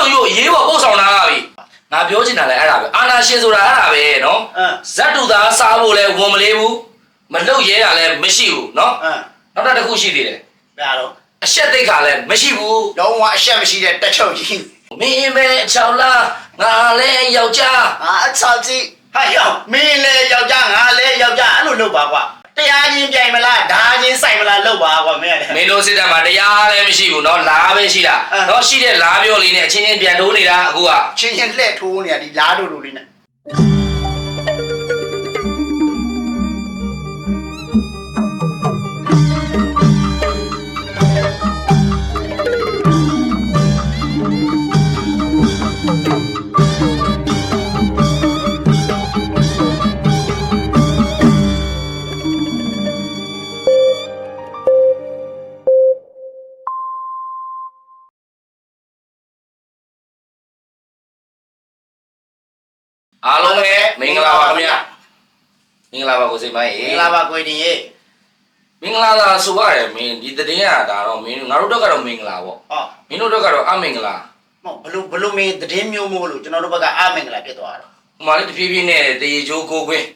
ရုပ်ရုပ်ရေးပေါ်ပို့ဆောင်လာပြီငါပြောချင်တာလည်းအဲ့ဒါပဲအာနာရှင်ဆိုတာအဲ့ဒါပဲနော်အင်းဇတ်တူသားစားဖို့လည်းဝန်မလေးဘူးမလုတ်ရဲတာလည်းမရှိဘူးနော်အင်းနောက်တစ်ခုရှိသေးတယ်ဘယ်လိုအရှက်သိက္ခာလည်းမရှိဘူးလုံးဝအရှက်မရှိတဲ့တက်ချုပ်ကြီးမင်းပဲချောင်းလားငါလည်းယောက်ျားအာအချောက်ကြီးဟာယောမင်းလေယောက်ျားငါလေယောက်ျားအဲ့လိုလုပ်ပါကွာ တရားချင်းပြိုင်မလားဓာချင်းဆိုင်မလားလုပ်ပါကွာမင်းကမင်းတို့စစ်တပ်မှာတရားလည်းမရှိဘူးနော်လားပဲရှိတာအဲနော်ရှိတဲ့လားပြောလေးနဲ့အချင်းချင်းပြန်တိုးနေတာအခုကချင်းချင်းလှဲ့ထိုးနေရဒီလားတို့လိုလေးနဲ့ မင်္ဂလာပါကိုစိတ်မိုင်းမရေင်္ဂလာပါကိုတင်ရေမင်္ဂလာသာဆိုရတယ်မင်းဒီတည်င်းကဒါတော့မင်းငါတို့တော့ကတော့မင်္ဂလာပေါ့ဟောမင်းတို့တော့ကတော့အမင်္ဂလာမဟုတ်ဘလို့ဘလို့မင်းသတင်းမျိုးမို့လို့ကျွန်တော်တို့ဘက်ကအမင်္ဂလာဖြစ်သွားတာဟိုမှာလေတဖြည်းဖြည်းနဲ့တေချိုးကိုကွင်း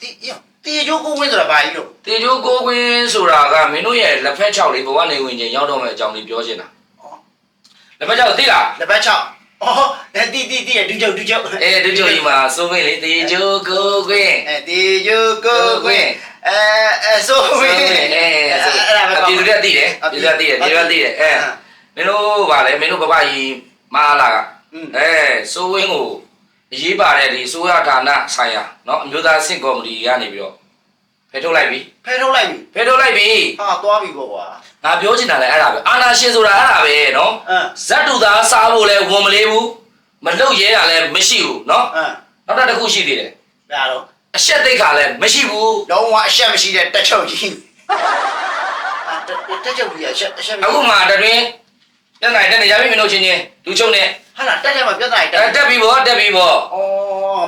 တီယောတီချိုးကိုဝင်းဆိုတာဘာကြီးလို့တေချိုးကိုကွင်းဆိုတာကမင်းတို့ရဲ့လက်ဖက်6လေးဘဝနေဝင်ချင်းရောက်တော့မဲ့အကြောင်းလေးပြောချင်တာလက်ဖက်6သိလားလက်ပတ်6 အော်ဒါတီတီတီဒူချုပ်ဒူချုပ် အဲဒုချိုကြီးမှာစိုးမင်းလေတေချိုးကိုကွင်း အဲတီချိုးကိုဝင်းအဲအဲဆိုဝ စိုး င်း မင်းအဲ အဲ့ဒါပဲ အပြည်သူတွေသိတယ်ပြည်သူတွေသိတယ်ပြည်သူတွေသိတယ်အဲမင်းတို့ဗာလေမင်းတို့ဘဘကြီးမဟာလာက อืม အဲစိုးဝင်းကိုအရေးပါတဲ့ဒီစိုးရဌာနဆိုင်ရာเนาะအမျိုးသားစင့်ကော်မတီကနေပြီးတော့ဖယ်ထုတ်လိုက်ပြီ ဖဲထုတ်လိုက်ပြီ ဖယ်ထုတ်လိုက်ပြီ ဟာသွားပြီပေါ့ကွာ ငါပြောချင်တာလည်းအဲ့ဒါပဲအာနာရှင်ဆိုတာအဲ့ဒါပဲနော်ဇတ်တူသားစားဖို့လည်းဝန်မလေးဘူးမလုတ်ရဲတာလည်းမရှိဘူးနော်နောက်တစ်ခုရှိသေးတယ်ဒါတော့အရှက်သိက္ခာလည်းမရှိဘူးလုံးဝအရှက်မရှိတဲ့တချုပ်ကြီးတက်ချုပ်ကြီးအရှက်အရှက်အခုမှတတွင်တက်နိုင်တက်နေရပြီမလို့ချင်းချင်းလူချုပ်နဲ့ဟာလားတက်တယ်မှာပြဿနာတက်တက်ပြီဗောတက်ပြီဗောဩ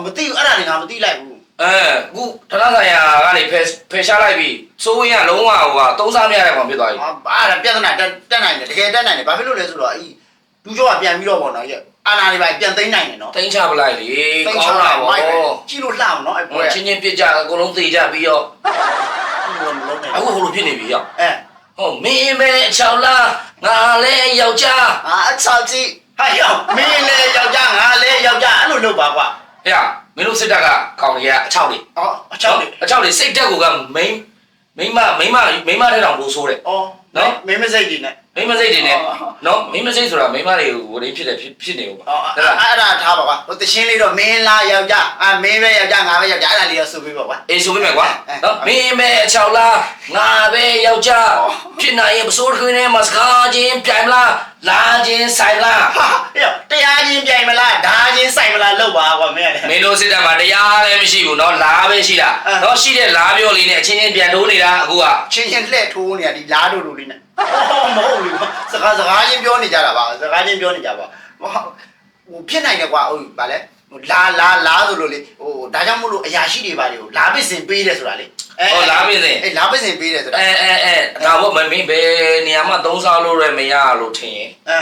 မသိဘူးအဲ့ဒါလည်းငါမသိလိုက်ဘူး အဲအခုဌာနဆိုင်ရာကနေဖယ်ဖယ်ရှားလိုက်ပြီစိုးဝင်းကလုံးဝဟိုဟာသုံးစားမရတဲ့ကောင်ဖြစ်သွားပြီအာအဲ့ဒါပြဿနာတက်တက်နိုင်တယ်တကယ်တက်နိုင်တယ်ဘာဖြစ်လို့လဲဆိုတော့အဲ့ဒူကျော်ကပြန်ပြီးတော့ပေါ့နော်ရဲ့အာနာတွေပါပြန်သိမ်းနိုင်တယ်နော်တိန်ချပလိုက်လေသိမ်းကောင်းတာမိုဗောက်ပဲကြည့်လို့လှအောင်နော်အဲ့ဟိုပွဲချင်းချင်းပြစ်ကြအကုန်လုံးသေကြပြီးတော့ဘူးမလုံးနဲ့အခုဟိုလိုဖြစ်နေပြီရောက်အဲဟောမင်းပဲချောင်းလားငါလည်းယောက်ျားအာအချောက်ကြီးဟာယောမင်းလေယောက်ျားငါလေယောက်ျားအဲ့လိုလုပ်ပါကွာဟဲ့ မင်းတို့စစ်တပ်ကကောင်းကြီးကအချောက်တွေအော်အချောက်တွေအချောက်တွေစိတ်တက်ကိုကမိန်းမိန်းမမိန်းမမိန်းမတဲ့တောင်လို့ဆိုးတယ်အော်နော်မင်းမစိတ်ဒီနဲ့မိန်းမစိတ်တွေနဲ့အော်နော်မိန်းမစိတ်ဆိုတာမိန်းမတွေကိုဝရင်းဖြစ်တယ်ဖြစ်ဖြစ်နေဦးပါအော်ဟုတ်အဲ့လားဒါထားပါကွာဟိုတချင်းလေးတော့မင်းလားယောက်ျားအာမင်းပဲယောက်ျားငါပဲယောက်ျားအဲ့ဒါလေးတော့ဆိုပေးပါကွာအေးဆိုပြမယ်ကွာအဲအဲနော်မင်းပဲအချောက်လားငါပဲယောက်ျားအော်ဖြစ်နိုင်ရင်ပစိုးတစ်ခွင်းနဲ့မစကားချင်းပြိုင်မလားလာချင်းဆိုင်မလား ဟာယောတရားချင်းပြိုင်မလားဓာချင်းဆိုင်မလား လုပ်ပါကွာမင်းကမင်းတို့စစ်တပ်မှာတရားလည်းမရှိဘူးနော်လားပဲရှိတာအဲနော်ရှိတဲ့လားပြောလေးနဲ့အချင်းချင်းပြန်တိုးနေတာအခုကချင်းချင်းလှဲ့ထိုးနေရဒီလားတို့လိုလေးနဲ့အော်မဟုတ်ဘူးစကားစကားချင်းပြောနေကြတာပါစကားချင်းပြောနေကြပါဟိုဟိုဖြစ်နိုင်တယ်ကွာဟုတ်ဗာလဲဟိုလာလာလာဆိုလို့လေဟိုဒါကြောင့်မို့လို့အရာရှိတွေပါလေဟိုလာပစ်စင်ပေးတယ်ဆိုတာလေဟောလားမင်းစင်အေးလာပစ်စင်ပေးတယ်ဆိုတာအဲအဲအဲဒါဘောမမင်းပဲနေရာမှာသုံးစားလို့ရမရလို့ထင်ရင်အဲ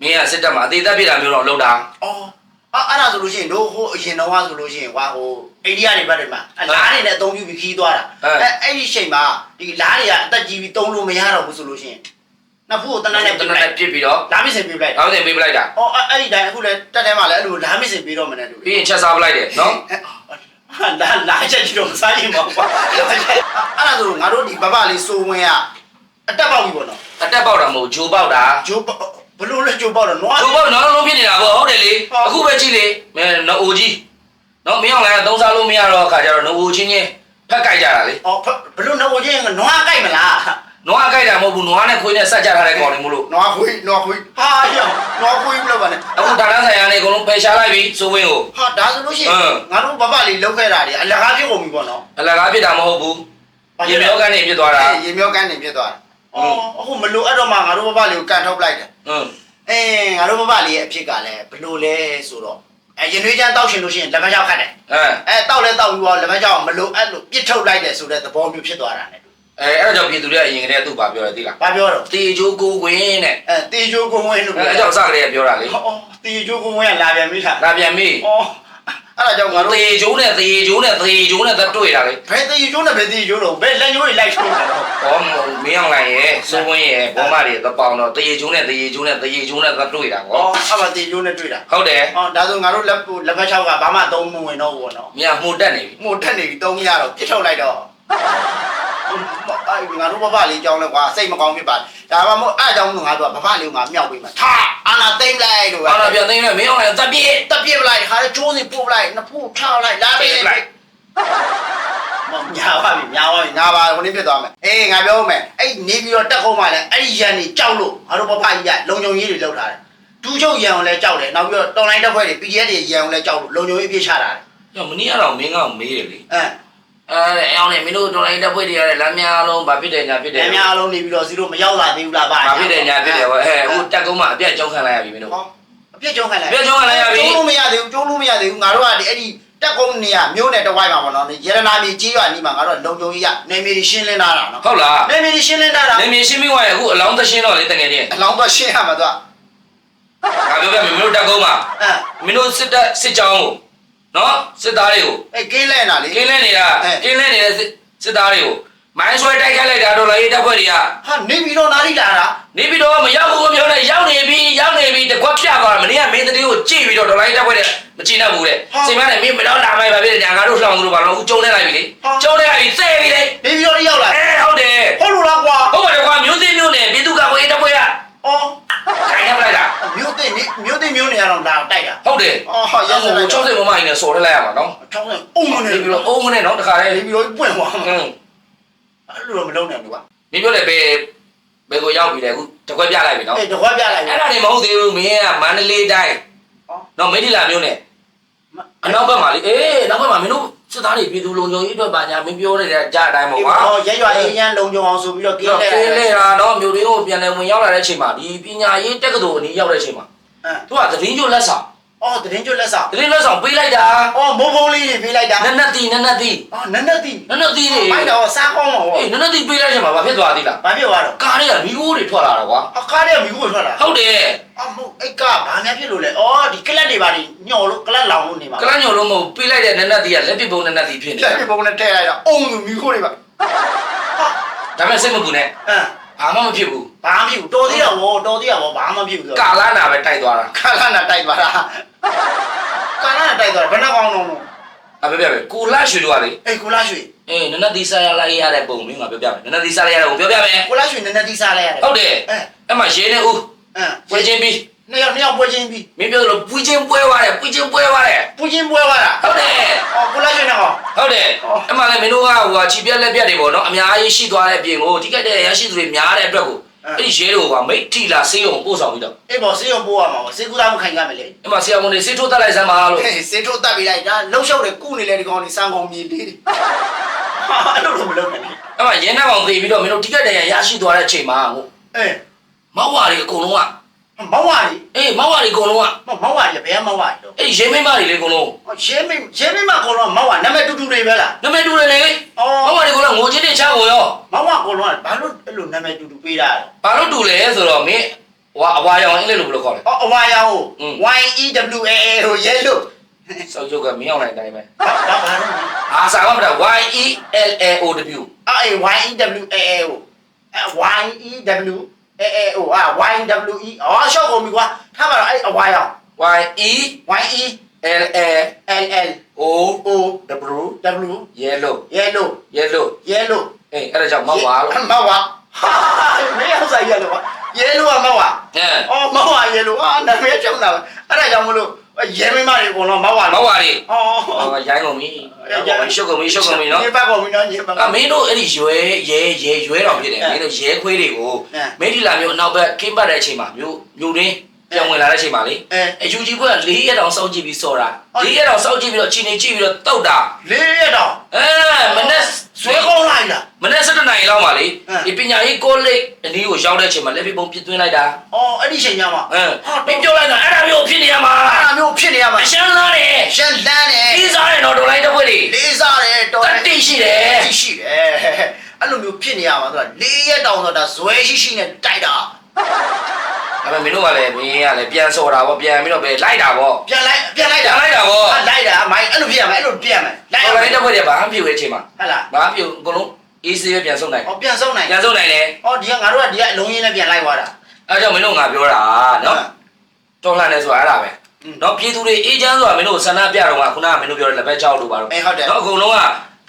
မင်းကစစ်တပ်မှာအသေးသက်ဖြစ်တာမျိုးတော့လုပ်တာအော် အဲ့အဲ့ဒါဆိုလို့ရှိရင်တို့ဟိုအရင်တော့ဆိုလို့ရှိရင်ကွာဟိုအိန္ဒိယတွေဘက်တွေမှာအလားတွေနဲ့အသုံးပြုပြီးခီးသွားတာအဲအဲ့ဒီချိန်မှာဒီလားတွေကအသက်ကြီးပြီးတုံးလို့မရတော့ဘူးဆိုလို့ရှိရင်နှစ်ဖူးကိုတနက်နဲ့တပြနစ်က်လိုက်နဲ့ပြစ်ပြီးတော့လာမစ်စင်ပေးလိုက်နောက်တင်ပေးပလိုက်တာအော်အဲ့ဒီတိုင်းအခုလည်းတက်ထဲမှာလည်းအဲ့လိုလာမစ်စင်ပေးတော့မနဲ့တူပြီးရင်ချက်စားပလိုက်တယ်နော်ဟာလာလာချက်ကြီးတော့စားရင်ပေါ့ကွာအဲ့ဒါဆိုငါတို့ဒီဘဘလေးစိုးဝင်ကအတက်ပေါက်ပြီပေါ့နော်အတက်ပေါက်တာမဟုတ်ဂျိုပေါက်တာဂျိုး ဘလို့လဲဂျိုးပေါက်တော့နွားဂျိုပေါက်နောက်လုံးဖြစ်နေတာပေါ့ဟုတ်တယ်လေဟုတ်အခုပဲကြည့်လေမင်းနော်အိုကြီးနော်မင်းအောင်လည်းသုံးစားလို့မရတော့အခါကျတော့နော်အိုချင်းချင်းဖက်ကြိုက်ကြတာလေအော်ဘလို့နှုတ်ချင်းကနွားကြိုက်မလားနွားကြိုက်တာမဟုတ်ဘူးနွားနဲ့ခွေးနဲ့ဆက်ကြထားတဲ့ကောင်တွေမို့လို့နွားခွေးနွားခွေးဟာရောနွားခွေးမလို့ပါနဲ့အခုဌာနဆိုင်ရာနေအကုန်လုံးဖယ်ရှားလိုက်ပြီစိုးဝင်းကိုဟာဒါဆိုလို့ရှိရအင်င်းငါတို့ဘဘလေးလောက်ခဲ့တာတွေအလကားဖြစ်ကုန်ပြီပေါ့နော်အလကားဖြစ်တာမဟုတ်ဘူးရေမြောကနေဖြစ်သွားတာရေမြောကန်းနေဖြစ်သွားတာ အော်အခုမလို့အဲ့တော့မှငါတို့ဘဘလေးကိုကန်ထုတ်လိုက်တယ်ဟွန်းအဲငါတို့ဘဘလေးရဲ့အဖြစ်ကလည်းဘလို့လဲဆိုတော့အဲရင်သွေးချမ်းတောက်ရှင်လို့ရှိရင်လက်မချောက်ခတ်တယ်အဲအဲတောက်လဲတောက်ပြီးတော့လက်မချောက်မလို့အဲ့လိုပြစ်ထုတ်လိုက်တယ်ဆိုတဲ့သဘောမျိုးဖြစ်သွားတာ ਨੇ ဟအဲအဲ့ဒါကြောင့်ပြည်သူတွေကအရင်ကတည်းကသူ့ဘာပြောလဲသိလားဘာပြောတော့တေချိုးကိုကွင်းတဲ့အဲတေချိုးကုန်းဝင်းလို့အဲအဲ့ကြောင့်စကလေးကပြောတာလေဟောတေချိုးကုန်းဝင်းကလာပြန်ပြီလားလာပြန်ပြီဩ အဲ့ဒါကြောင့်ငါတို့တေချိုးနဲ့တေချိုးနဲ့တေချိုးနဲ့သက်တွေ့တာလေဘယ်တေချိုးနဲ့ဘယ်တေချိုးတော့ဘယ်လက်ညိုးတွေလိုက်ချိုးတယ်တော့ဟောမင်းအောင်လိုက်ရဲ့စိုးဝင်းရဲ့ဘောမတွေသပောင်းတော့တေချိုးနဲ့တေချိုးနဲ့တေချိုးနဲ့သက်တွေ့တာဩကောအဲ့မှာတေချိုးနဲ့တွေ့တာဟုတ်တယ်ဟောဒါဆိုငါတို့လက်လက်ဖက်ချောက်ကဘာမှသုံးမဝင်တော့ဘူးပေါ့နော်မြန်မှုတက်နေပြီမှုတက်နေပြီသုံးရတော့ပြစ်ထုတ်လိုက်တော့အဲ့ ငါတို့ဘဘလေးကြောင်းလဲကွာစိတ်မကောင်းဖြစ်ပါဒါမှမဟုတ်အဲ့ကြောင့်ငါတို့ကဘဘလေးကိုငါမြောက်ပေးမှာထားအာနာသိမ့်လိုက်လို့အော်တော့ပြန်သိနေမင်းအောင်လိုက်သက်ပြေးတက်ပြစ်ပလိုက်ခါကျိုးစီပို့ပလိုက်နှစ်ဖူးထောက်လိုက်လာပေးလိုက်မညာပါပြီညာပါပြီငါပါဟိုနေ့ပြစ်သွားမယ်အေးငါပြောမယ်အဲ့နေပြီးတော့တက်ခုံးမှလည်းအဲ့ဒီရန်ကြီးကြောက်လို့ငါတို့ဘဘကြီးကလုံုံကြီးတွေလောက်ထားတယ်ဒူးချုပ်ရန်ကိုလည်းကြောက်တယ်နောက်ပြီးတော့တော်လိုင်းတက်ဖွဲ့တွေ PGF တွေရန်ကိုလည်းကြောက်လို့လုံုံကြီးပြစ်ချတာတယ်ညမင်းကတော့မင်းကောင်မေးတယ်လေအဲ အဲအောင်နေမင်းတို့တော်လိုင်းတက်ဖွဲ့တွေရတဲ့လမ်းများလုံးဘာဖြစ်တယ်ညာဖြစ်တယ်အများအလုံးနေပြီးတော့စီတို့မရောက်လာသေးဘူးလားဗျာဘာဖြစ်တယ်ညာဖြစ်တယ်ဟောအဲဟိုတက်ကုန်းမှာအပြတ်ကြောင်းခံလိုက်ရပြီမင်းတို့ဟောအပြစ်ကျုံးခံလိုက်အပြတ်ကျုံးခံလိုက်ရပြီကျုံးလို့မရသေးဘူးကျုံးလို့မရသေးဘူးငါတို့ကဒီအဲ့ဒီတက်ကုန်းနေရမြို့နယ်တဝိုင်းမှာပေါ့နော်ရတနာမြေကြီးရွာနီးမှာငါတို့ကလုံုံကြီးရနေမြေရှင်းလင်းလာတာနော်ဟုတ်လားနေမြေရှင်းလင်းလာတာနေမြင့်ရှင်းပြီးွားရအခုအလောင်းသရှင်းတော့လေတကယ်ချင်းအလောင်းတော့ရှင်းရမှာတော့ငါပြောပြမင်းတို့တက်ကုန်းမှာအဲမင်းတို့စစ်တပ်စစ်ကြောင်းကို နော်စစ်သားတွေကိုအဲကင်းလဲနာလေ ကင်းလဲနေတာအဲ ကင်းလဲနေတဲ့စစ်စစ်သားတွေကိုမိုင်းဆွဲတိုက်ခိုက်လိုက်တာတော့လေတပ်ဖွဲ့တွေကဟာနေပြီးတော့နားလိလာတာနေပြီးတော့မရောက်ဘူးပြောနေရောက်နေပြီရောက်နေပြီတကွက်ပြသွားတာမင်းကမင်းတတိကိုကြည့်ပြီးတော့ဒေါ်လာတက်ဖွဲ့တဲ့မကြည့်တတ်ဘူးတဲ့စင်မနဲ့မင်းမတော့လာမိုင်းပါပြီညာငါတို့လှောင်သူတို့ဘာလို့ကျုံနေလိုက်ပြီလေကျုံနေလိုက်ပြီစဲပြီလေနေပြီးတော့ရောက်လာအဲဟုတ်တယ်ဟုတ်လို့လားကွာဟုတ်ပါတယ်ကွာမျိုးသိမျိုးနဲ့ပြည်သူ့ကဝေးတပ်ဖွဲ့ကအော်ခိုင်းရလိုက်တာ မြို့သိနေမြို့သိမြို့နေရတော့လာတိုက်တာဟုတ်တယ်အော်ဟာရက်စက်လိုက်ချောင်းစိတ်မမကြီးနဲ့စော်ထလိုက်ရမှာနော်ချောင်းစက်အုံမနေနေပြီးတော့အုံးမနဲ့နော်တခါလေနေပြီးတော့ပွင့်သွားอืมအဲ့လိုတော့မလုပ်နိုင်ဘူးကွာနေပြောတယ်ဘယ်ဘယ်ကိုရောက်ပြီလဲအခုတကွက်ပြလိုက်ပြီနော်အေးတခွက်ပြလိုက်အဲ့ဒါနေမဟုတ်သေးဘူးမင်းကမန္တလေးတိုင်းဟောနော်မိထီလာမျိုးနဲ့အနောက်ဘက်မှာလေအေးနောက်ဘက်မှာမင်းတို့ စစ်သားတွေပြည်သူလုံခြုံရေးအတွက်ပါညာမင်းပြောနေတဲ့ကြားအတိုင်းပေါ့ကွာဟောရက်ရွာအေးရန်လုံကြုံအောင်ဆိုပြီးတော့ကင်းတော့လဲကင်းလေတာနော်မျိုးတွေကိုပြန်လဲဝင်ရောက်လာတဲ့အချိန်မှာဒီပညာရေးတက္ကသိုလ်အနီးရောက်တဲ့အချိန်မှာအဲသူကသတင်းကျွတ်လက်ဆောင် အော်တရင်ကျွတ်လက်ဆောင်သတင်းလက်ဆောင်ပေးလိုက်တာအော်မိုးဖုံးလေးတွေပေးလိုက်တာနက်နက်တီနက်နက်တီအော်နက်နက်တီနက်နက်တီတွေမိုက်တော့စားကောင်းမှာဗောအေးနက်နက်တီပေးလိုက်တဲ့အချိန်မှာဘာဖြစ်သွားသေးလားဘာဖြစ်သွားတော့ကားတွေကမီးခိုးတွေထွက်လာတာကွာအကားတဲ့မိကိုထွက်လာဟုတ်တယ်အမဟုတ်အိတ်ကဘာများဖြစ်လို့လဲအော်ဒီကလတ်တွေပါနေညော်လို့ကလတ်လောင်လို့နေမှာကလညော်လုံးမဟုတ်ပေးလိုက်တဲ့နက်နက်တီကလက်ပစ်ပုံနက်နက်တီဖြစ်နေပြတယ်ပြပုံနဲ့ထည့်လိုက်တော့အုံလူမိကိုတွေပါဒါပေမဲ့စိတ်မပူနဲ့အမ် ဘာမှမဖြစ်ဘူးဘာမှမဖြစ်ဘူးတော်သေးတော့ဗောတော်သေးတော့ဗောဘာမှမဖြစ်ဘူးဆိုကာလာနာပဲတိုက်သွားတာခါလာနာတိုက်သွားတာခါလာနာတိုက်သွားတာဘယ်နှကောင်လုံးလုံးအပြောပြမယ်ကိုလာရွှေတို့ကလေအေးကိုလာရွှေအေးနက်နက်တီစားရလိုက်ရတဲ့ပုံမင်းကပြောပြမယ်နက်နက်တီစားလိုက်ရတဲ့ပုံပြောပြမယ်ကိုလာရွှေနည်းနည်းတီးစားလိုက်ရတယ်ဟုတ်တယ်အဲအဲ့မှာရဲနေဦးအမ်ပွဲချင်းပြီး နှစ်ယောက်နှစ်ယောက်ပွဲချင်းပြီးမင်းပြောလို့ပူချင်းပွဲသွားတယ်ပူချင်းပွဲသွားတယ်ပူချင်းပွဲသွားတာဟုတ်တယ်အော်ကိုလာရွှေနဲ့ကောင်ဟုတ်တယ်အော်အဲ့မှာလည်းမင်းတို့ကဟိုဟာချီပြက်လက်ပြက်တွေပေါ့နော်အများကြီးရှိသွားတဲ့အပြင်ကိုဒီကက်တဲ့ရရှိသူတွေများတဲ့အတွက်ကိုအဲ့ဒီရဲတို့ကမိတ်ထီလာဆေးရုံပို့ဆောင်ပြီးတော့အေးဗောစေးရုံပို့ရမှာဗောစေးကူသားမခိုင်ကြမယ်လေအဲ့မှာဆရာဝန်တွေဆေးထိုးတက်လိုက်စမ်းပါလို့ဟေးစေးထုတ်တက်ပြီးလိုက်ဒါလှုပ်ရှုပ်တယ်ကုနေလေဒီကောင်ဒီစံကုန်မြေလေးတွေဟာအဲ့လိုတော့မလုပ်နိုင်ဘူးအဲ့မှာရဲနှက်ကောင်သေပြီးတော့မင်းတို့ဒီကက်တဲ့ရရှိသွားတဲ့အချိန်မှာဟိုအေးမောက်ဝါတွေအကုန်လုံးက မောင်ဝါကြီးအေးမောက်ဝါတွေအကုန်လုံးကမောင်ဝါကြီးဘယ်ကမောင်ဝါကြီးတော့အဲ့ဒီရဲမိန်းမတွေလေအကုန်လုံးရဲမင်းရဲမင်းမကောလုံးမောင်ဝါနာမည်တူတူတွေပဲလားနာမည်တူတယ်လေအော်မောက်ဝါတွေအကုန်လုံးငိုချင်းတင်ချကိုရောမောင်ဝါကောလုံးကဘာလို့အဲ့လိုနာမည်တူတူပေးတာလဲဘာလို့တူလဲဆိုတော့မင်းဟိုအဝါရောင်အင်္ဂလိပ်လိုဘယ်လိုခေါ်လဲအော်အဝါရောင်อืม Y E W A A ဟိုရဲလို့စောက်ချုပ်ကမင်းအောင်လိုက်တိုင်းပဲဒါဘာလို့လဲအာစာကမတာ Y E L L O W အဲ့ Y E W A A ဟိုအဲ့ Y E W A A ဟိုအာ Y W E အော်ရှောက်ကုန်ပြီကွာထားပါတော့အဲ့အဝါရောင် Y E Y E L L L L O O W W yellow yellow yellow yellow အေးအဲ့ဒါကြောင့်မောက်ဝါလို့မောင်ဝါဟာမင်းအောင်ဆိုင်ရလို့ကွာ yellow ကမောင်ဝါဟမ်အော်မောင်ဝါရေလို့အာနာမည်ချုံတာပဲအဲ့ဒါကြောင့်မလို့ ရဲမင်းမတွေအကုန်လုံးမောင်ဝါမောက်ဝါတွေအော်ဟောရိုင်းကုန်ပြီရှုပ်ကုန်ပြီရှုပ်ကုန်ပြီနော်ညပတ်ကုန်ပြီနော်ညပတ် အမင်းတို့အဲ့ဒီရွဲရဲရဲရွဲတော်ဖြစ်တယ်မင်းတို့ရဲခွေးတွေကိုမိထီလာမျိုးအနောက်ဘက်ကင်းပတ်တဲ့အချိန်မှာမျိုးမျိုးရင်းပြန်ဝင်လာတဲ့အချိန်မှာလေအဲအယူကြီးဘက်က၄ရက်တောင်စောင့်ကြည့်ပြီးစော်တာ၄ရက်တောင်စောင့်ကြည့်ပြီးတော့ခြေနေကြည့်ပြီးတော့တောက်တာလေးရတော့အဲမနေ့ဆွဲကောင်းလိုက်လား မနေ့7နာရီလောက်မှာလေဟမ်ဒီပညာရေးကိုလိတ်အနည်းကိုရောက်တဲ့အချိန်မှာလက်ပြပုံပြစ်သွင်းလိုက်တာအော်အဲ့ဒီချိန်ညမှာဟမ်မင်းပြောလိုက်တာအဲ့ဒါမျိုးဖြစ်နေရမှာအဲ့ဒါ မျိုးဖြစ်နေရမှာအရှမ်းလားတယ်ရှန်လန်းတယ်ပြီးစားတယ်တော့ဒေါ်လိုက်တစ်ခွက်တွေလေးစားတယ်တော်တတိရှိတယ်တိရှိတယ်အဲ့လိုမျိုးဖြစ်နေရမှာဆိုတာ၄ရက်တောင်ဆိုတာဇွဲရှိရှိနဲ့တိုက်တာဒါပေမဲ့မင်းတို့ကလည်းမင်းကလည်းပြန်စော်တာပေါ့ပြန်ပြီးတော့ပဲလိုက်တာပေါ့ပြန်လိုက်ပြန်လိုက်ပြန်တာလိုက်တာပေါ့ဟာလိုက်တာမိုင်းအဲ့လိုဖြစ်ရမယ်အဲ့လိုပြရမယ်လိုက်ရတော်မယ်လိုင်းတက်ဖွဲ့တယ်ဗာအပြည့်ဝဲအချိန်မှာဟုတ်လားဗာအပြည့်အကုန်လုံးအေးဆေးပဲပြန်ဆုံးနိုင်ဟောပြန်ဆုံးနိုင်ပြန်ဆုံးနိုင်တယ်ဟောဒီကငါတို့ကဒီကအလုံးရင်းနဲ့ပြန်လိုက်သွားတာအဲကြောင့်မင်းတို့ငါပြောတာနော်တော်လှန်တယ်ဆိုတာအဲ့ဒါပဲ နော်ပြည်သူတွေအေးချမ်းဆိုတာမင်းတို့ဆန္ဒပြတော့ကခုနကမင်းတို့ပြောတဲ့လက်ပဲချောက်လို့ပါတော့အေးဟုတ်တယ်နော်အကုန်လုံး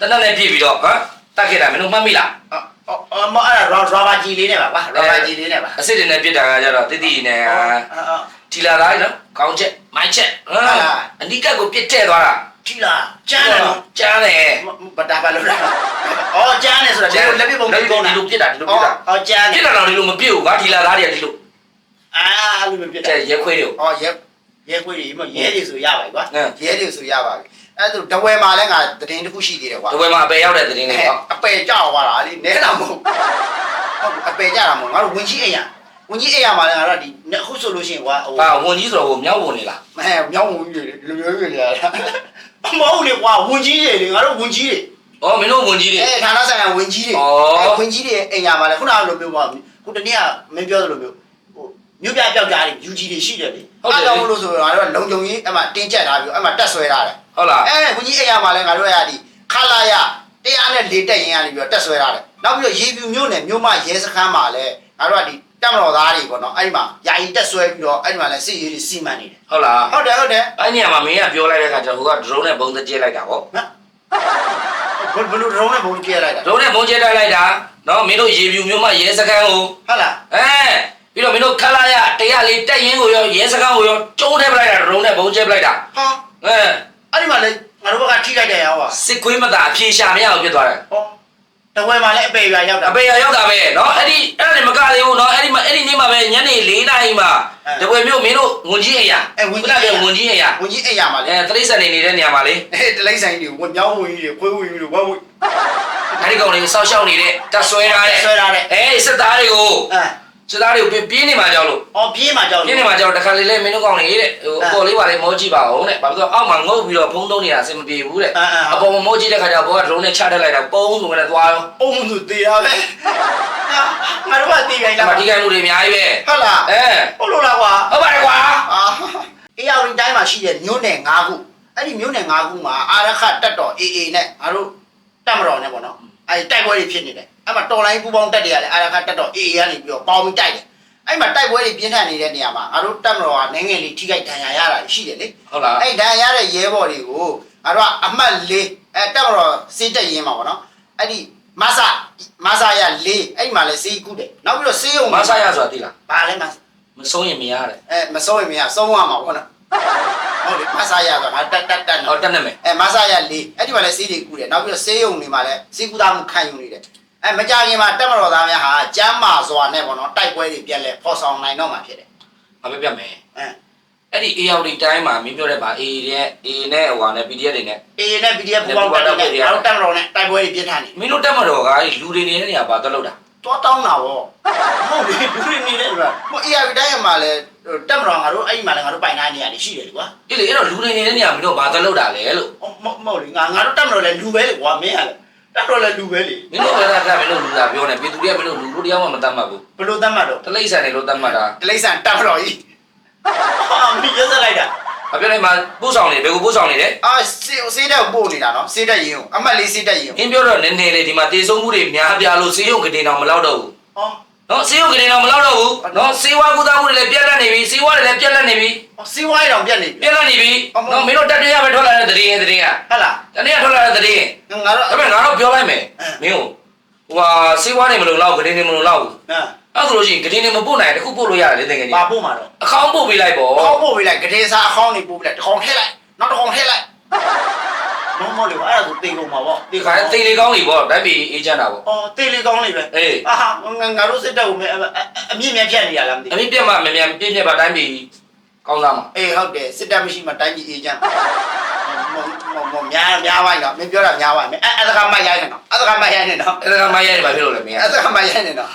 ကတနက်နဲ့ပြည့်ပြီးတော့ဟမ်တတ်ခဲ့တာမင်းတို့မှတ်မိလားအော်အော်မအဲ့ဒါရာဘာဂျီလေးနဲ့ပါကွာရာဘာဂျီလေးနဲ့ပါအစ်စ်တွေနဲ့ပြစ်တာကကြတော့တိတိနဲ့အော်အော်ထီလာသားနော်ကောင်းချက်မိုင်းချက်ဟဟုတ်လားမ်အနိကတ်ကိုပြစ်တဲ့သွားတာထီလာကျန်းတယ်နော်ကျန်းတယ်ဘာတာပါလို့လားအော်ကျန်းတယ်ဆိုတာဒီလိုလက်ပြပုံပြီးပုံတာဒီလိုပြစ်တာဒီလိုပြအော်စ်တာအော်ကျန်းတပြယ်စ်တာတော့ဒီလိုမပြစ်ဘူးကွာထီလာသားတွေကဒီလိုအာအဲ့လိုမျိုးပြတာတဲ့ရဲခွေးတွေကိုအော်ရဲ ရဲခွေးတွေမရဲတွေဆိုရပါပြီကွာဟမ်ရဲတွေဆိုရပါပြီအဲ့ဒါတဝဲမှာလည်းငါသတင်းတစ်ခုရှိသေးတယ်ကွာဒီဘက်မှာအပယ်ရောက်တဲ့သတင်းလေးပေါ့အပယ်ကြောက်သွားတာလေနဲတာမဟုတ်ဟုတ်အပယ်ကြတာမဟုတ်ငါတို့ဝင်ကြီးအိမ်ရဝင်ကြီးအိမ်ရမှာလည်းငါတို့ဒီအခုဆိုလို့ရှိရင်ကွာဟိုဟာဝန်ကြီးဆိုတော့ဟိုမြောက်ဝန်နေလားမဲမြောင်းဝင်ကြီးတွေလူမျိုးတွေလာတာမဟုတ်လေကွာဝင်ကြီးတွေလေငါတို့ဝင်ကြီးတွေဩမင်းတို့ဝန်ကြီးတွေအဲဌာနဆိုင်ရာဝင်ကြီးတွေဩအဲဝင်ကြီးတွေအိမ်ရမှာလည်းခုနကလိုမျိုးပါခုတနေ့ကမင်းပြောသလိုမျိုးဟိုမြို့ပြပြောက်ကြားတွေယူကြီးတွေရှိတယ်လေ အဲ့ကြောင့်မလို့ဆိုတော့ငါတို့ကလုံခြုံရေးအမှတင်းကျပ်ထားပြီးအမှတက်ဆွဲထားတယ်ဟုတ်လား အဲဝင်ကြီးအိမ်ရမှာလည်းငါတို့ရဒီခလာရတရားနဲ့လေးတက်ရင်ရနေပြီးတော့တက်ဆွဲထားတယ်နောက်ပြီးတော့ရေပြူမြို့နယ်မြို့မရဲစခန်းမှာလည်းငါတို့ကဒီတက်မတော်သားတွေပေါ့နော်အဲ့ဒီမှာယာယီတက်ဆွဲပြီးတော့အဲ့ဒီမှာလည်းစစ်ရေးတွေစီမံနေတယ်ဟုတ်လားဟုတ်တယ်ဟုတ်တယ်အဲ့နေရာမှာမင်းကပြောလိုက်တဲ့ခါကျတော့ဟိုက drone နဲ့ပုံသကျဲလိုက်တာပေါ့ ဘယ်ဘယ်လိုရုံးနဲ့ဘုံကြည့်ရလိုက်တာ drone နဲ့ပုံကျဲတိုက်လိုက်တာနော်မင်းတို့ရေပြူမျိုးမှရဲစခန်းကိုဟုတ်လားအဲ ပြီးတော့မင်းတို့ခလာရတရားလေးတက်ရင်ကိုရောရဲစခန်းကိုရောကျုံးထဲပလိုက်တာ drone နဲ့ပုံကျဲပလိုက်တာ ဟာ အဲ အဲ့ဒီမှာလေငါတို့ဘက်ကထိလိုက်တယ်ရောပါ စစ်ခွေးမသာအပြေရှာမရအောင်ဖြစ်သွားတယ် ဟောတဝဲမှာလည်းအပေရွာရောက်တာ အပေရရောက်တာပဲเนาะအဲ့ဒီအဲ့ဒါလည်းမကသေးဘူးเนาะအဲ့ဒီမှာအဲ့ဒီနေ့မှာပဲညနေ၄နာရီမှာတပွဲမျိုးမင်းတို့ငွန်ကြီးအိမ်ရ အဲဝင်ကြီး ဘယ်ငွန်ကြီးအိမ်ရ ဝင်ကြီးအိမ်ရမှာလေ အဲတရိတ်ဆန်နေနေတဲ့နေရာမှာလေ အဲတလိမ့်ဆိုင်တွေဝင်မြောင်းဝင်ကြီးတွေခွေးဝင်ကြီးတွေဝက်ဝက် အဲ့ဒီကောင်တွေစောက်ရှောက်နေတဲ့တက်ဆွဲထားတဲ့ ဆွဲထားတဲ့ အဲစစ်သားတွေကို အဲ စစ်သားတွေကိုပြေးနေမှာကြောက်လို့အော်ပြေးမှာကြောက်ပြေးနေမှာကြောက်တခါလေလေမင်းတို့ကောင်တွေတဲ့ဟိုအပေါ်လေးပါလေမောကြည့်ပါအောင်တဲ့ဘာဖြစ်လို့အောက်မှာငုတ်ပြီးတော့ဖုံးသုံးနေတာအဆင်မပြေဘူးတဲ့အအဲအပေါ်မှာမောကြည့်တဲ့ခါကျဘောက drone နဲ့ချတက်လိုက်တာပုံဆိုနဲ့သွားရောအုံးသူတေးရပဲငါတို့ကတေးခိုင်းအဲ့လာမှာဒီကံမှုတွေအများကြီးပဲဟုတ်လားအဲဟုတ်လို့လားကွာဟုတ်ပါတယ်ကွာအာအေးအောင်တိုင်းမှာရှိတဲ့မြို့နယ်၅ခုအဲ့ဒီမြို့နယ်၅ခုမှာအာရခတက်တော် AA နဲ့ငါတို့တက်မတော်နဲ့ပေါ့နော် အဲ့တိုက်ပွဲတွေဖြစ်နေတယ်အဲ့မှာတော်လိုင်းပူပေါင်းတက်တွေကလည်းအာရခတက်တော် AA ကနေပြီးတော့ပေါင်းပြီးတိုက်တယ်အဲ့မှာတိုက်ပွဲတွေပြင်းထန်နေတဲ့နေရာမှာငါတို့တက်မတော်ကနိုင်ငံလေးထိခိုက်ဒဏ်ရာရတာရှိတယ်လေဟုတ်လားအဲ့ဒဏ်ရာရတဲ့ရဲဘော်တွေကိုငါတို့ကအမှတ်၄အဲတက်မတော်စေးတက်ရင်းမှာပေါ့နော်အဲ့ဒီမဆာမဆာရ၄အဲ့ဒီမှာလည်းစေးကုတယ်နောက်ပြီးတော့စေးုံမဆာရဆိုတာသိလားဘာလဲမဆာမဆုံးရင်မရတဲ့အဲမစိုးရင်မရဆုံးရမှာပေါ့နော် ဟုတ်တယ်မဆာရဆိုတာငါတက်တက်တက်ဟောနော်တက်နေမယ်အဲမဆာရ၄အဲ့ဒီမှာလည်းစေးတွေကုတယ်နောက်ပြီးတော့စေးုံတွေမှာလည်းစေးကုသားမှုခံယူနေတယ်အဲမကြခင်မှာတက်မတော်သားများဟာကျမ်းမာစွာနဲ့ပေါ့နော်တိုက်ပွဲတွေပြန်လဲဖော်ဆောင်နိုင်တော့မှာဖြစ်တယ်။အမေပြတ်မယ်အဲ။အဲ့ဒီ AOD တိုင်းမှာမင်းပြောတဲ့ဗာ A နဲ့ A နဲ့ဟိုဟာနဲ့ PDF တွေနဲ့အေးနဲ့ PDF ပူပေါင်းတက်တယ်ငါတို့တက်မတော်နဲ့တိုက်ပွဲတွေပြင်းထန်နေမင်းတို့တက်မတော်ကအဲ့လူတွေနေတဲ့နေရာဘာတော့လောက်တာတော့တောင်းတာဗောဟုတ်လေဒူရင်းနေတယ်ကွာဟို AR တိုင်းမှာလဲ တက်မတော်ငါတို့အဲ့ဒီမှာလဲငါတို့ပိုင်နိုင်နေရတယ်ရှိတယ်လေကွာ။အေးလေအဲ့တော့လူတွေနေတဲ့နေရာမင်းတို့ဘာတော့လောက်တာလဲလို့မမဟုတ်လေငါငါတို့တက်မတော်လဲလူပဲလေကွာမင်းကလေတက်တော်လဲလူပဲလေမင်းတို့ဘက်ကကမင်းတို့လူလာပြောနေပြည်သူတွေကမင်းတို့လူတို့တရားမှမတတ်မှတ်ဘူးဘလို့တတ်မှတ်တော့။တလိမ့်ဆန်နေလို့တတ်မှတ်တာတလိမ့်ဆန်တက်မတော်ကြီးဟာမင်းရစလိုက်တာ။အပြောလိုက်မှာပို့ဆောင်နေဘယ်ကိုပို့ဆောင်နေလဲအာစေးစေးတဲ့ပို့နေတာနော်စေးတဲ့ရင်ကိုအမှတ်လေးစေးတဲ့ရင်။ကိုမင်းပြောတော့နည်းနည်းလေးဒီမှာတေဆုံးမှုတွေများပြားလို့စေးရုံကနေတော့မလောက်တော့ဘူးဟော။ နော်စေးရုံကနေတော့မလောက်တော့ဘူး။နော်စေဝါကူသားမှုတွေလည်းပြက်လက်နေပြီစေဝါတွေလည်းပြက်လက်နေပြီစီးဝိုင်းတောင်ပြက်နေပြီပြက်လက်နေပြီ။နော်မင်းတို့တက်တွေ့ရပဲထွက်လာတဲ့တရင်တရင်ကဟဟလားတနေ့ကထွက်လာတဲ့တရင်ငါတို့ဒါပေမဲ့ငါတော့ပြောလိုက်မယ်မင်းကိုဟိုဟာစေးဝါးနေမလို့လောက်ဂရင်းနေမလို့လောက်ဘူးဟမ်အဲ့ဒါဆိုလို့ရှိရင်ဂရင်းနေမပို့နိုင်တခုပို့လို့ရတယ်လေတကယ်ကြီးဘာပို့မှာတော့အကောင့်ပို့ပေးလိုက်ပေါ့ခေါင်းပို့ပေးလိုက်ကတိစားအခေါင်းနေပို့ပေးလိုက်တစ်ခေါင်းထည့်လိုက်နောက်တစ်ခေါင်းထည့်လိုက် မမလို့အဲ့ဒါဆိုတေကုန်မှာဗောဒီခါတိတ်လေးကောင်းပြီပေါ့ဓာတ်ပြီးအေးချမ်းတာပေါ့အော်တေးလေးကောင်းလေးပဲအေးအာဟာငါငါတို့စစ်တပ်ကိုအအမြင့်မြတ်ဖြတ်နေရလားမသိအမိပြက်မှမမြန်ပြည့်ပြက်ပါတိုင်းပြီးကောင်းသားမှာအေးဟုတ်တယ်စစ်တပ်မရှိမှတိုင်းပြည်အေးချမ်းမမမများများဝိုင်းတော့မင်းပြောတာများဝိုင်းမင်းအဲ့ဒါကမှရိုင်းနေတော့အဲ့ဒါကမှရိုင်းနေတော့အဲ့ဒါကမရရင်ဘာဖြစ်လို့လဲမင်းကအဲ့ဒါကမှရိုင်းနေတော့